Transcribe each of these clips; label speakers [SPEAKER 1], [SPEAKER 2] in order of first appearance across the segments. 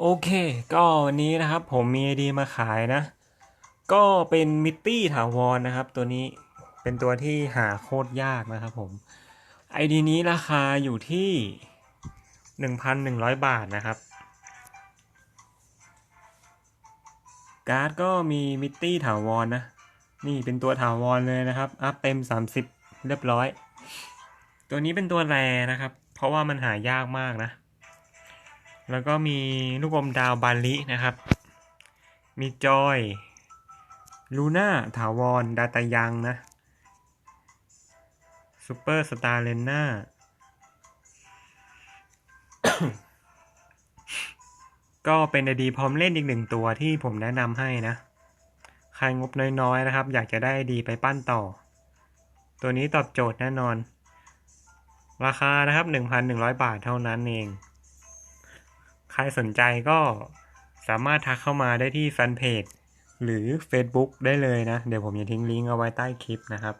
[SPEAKER 1] โอเค ก็วันนี้นะครับผมมีไอดีมาขายนะ ก็เป็นมิตตี้ถาวรนะครับ ตัวนี้เป็นตัวที่หาโคตรยากนะครับผมไอดีนี้ราคาอยู่ที่ 1,100 บาทนะครับ การ์ดก็มีมิตตี้ถาวรนะนี่เป็นตัวถาวรเลยนะครับ อัพเต็ม 30 เรียบร้อย ตัวนี้เป็นตัวแรนะครับ เพราะว่ามันหายากมากนะ แล้วก็มีลูกอมดาวบาลินะครับ มีจอยลูน่าถาวร ดาตายังนะซูเปอร์สตาร์เลน่าก็เป็นไอดีพร้อมเล่นอีกหนึ่งตัวที่ผมแนะนำให้นะ ใครงบน้อยๆนะครับ อยากจะได้ดีไปปั้นต่อ ตัวนี้ตอบโจทย์แน่นอน ราคานะครับ 1,100 บาทเท่านั้นเอง ใครสนใจก็สามารถทักเข้ามาได้ที่แฟนเพจหรือ Facebook ได้เลยนะ เดี๋ยวผมจะทิ้งลิงก์เอาไว้ใต้คลิปนะครับ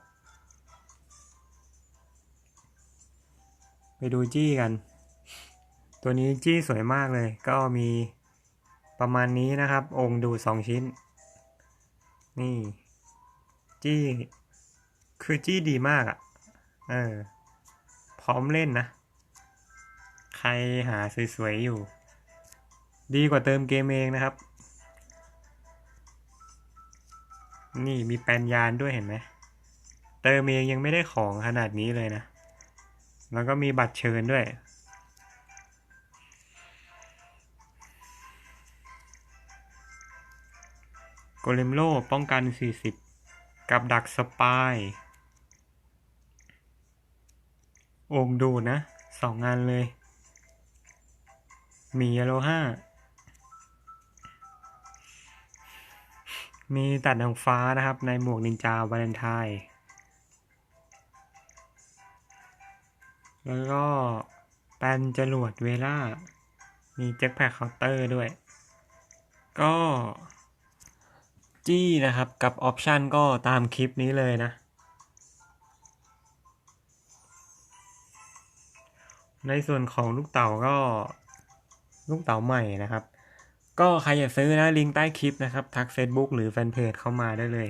[SPEAKER 1] ไปดูจี้กัน ตัวนี้จี้สวยมากเลย ก็มีประมาณนี้นะครับ องค์ดูสองชิ้น นี่ จี้ คือจี้ดีมากอะ่ะ เออ พร้อมเล่นนะ ใครหาสวยๆอยู่ ดีกว่าเติมเกมเองนะครับ นี่มีแปลนยานด้วยเห็นไหมเติมเองยังไม่ได้ของขนาดนี้เลยนะ แล้วก็มีบัตรเชิญด้วย โกเลมโลป้องกัน 40 กับดักสปายองค์ดูนะสองงานเลย มีอโลห้า มีตัดทางฟ้านะครับ ในหมวกนินจาวาเลนไทน์แล้วก็แปนจรวดเวล่า มีแจ็คแพคเคาน์เตอร์ด้วย ก็จี้นะครับกับออปชันก็ตามคลิปนี้เลยนะ ในส่วนของลูกเต่าก็ลูกเต่าใหม่นะครับ ก็ใครอยากซื้อนะลิงก์ใต้คลิปนะครับ ทัก Facebook หรือแฟนเพจเข้ามาได้เลย